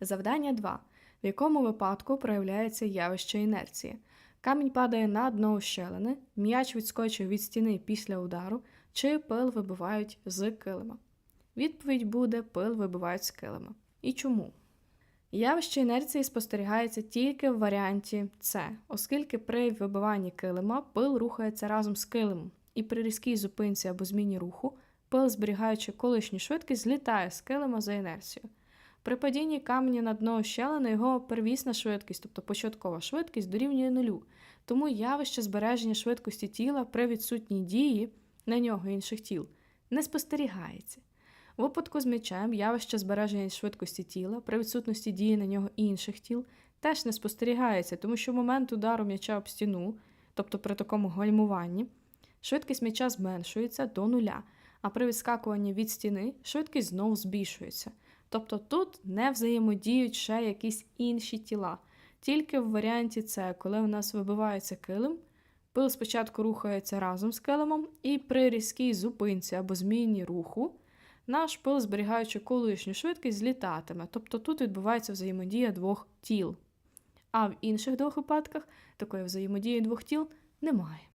Завдання 2. В якому випадку проявляється явище інерції? Камінь падає на дно ущелини, м'яч відскочив від стіни після удару, чи пил вибивають з килима. Відповідь буде пил вибивають з килима. І чому? Явище інерції спостерігається тільки в варіанті С, оскільки при вибиванні килима пил рухається разом з килимом, і при різкій зупинці або зміні руху пил, зберігаючи колишню швидкість, злітає з килима за інерцією. При падінні каменя на дно ущелини його первісна швидкість, тобто початкова швидкість, дорівнює нулю. Тому явище збереження швидкості тіла при відсутній дії на нього інших тіл не спостерігається. У випадку з м'ячем явище збереження швидкості тіла при відсутності дії на нього інших тіл теж не спостерігається, тому що в момент удару м'яча об стіну, тобто при такому гальмуванні, швидкість м'яча зменшується до нуля, а при відскакуванні від стіни швидкість знову збільшується. Тобто тут не взаємодіють ще якісь інші тіла. Тільки в варіанті С, коли у нас вибивається килим, пил спочатку рухається разом з килимом, і при різкій зупинці або зміні руху наш пил, зберігаючи колишню швидкість, злітатиме. Тобто тут відбувається взаємодія двох тіл. А в інших двох випадках такої взаємодії двох тіл немає.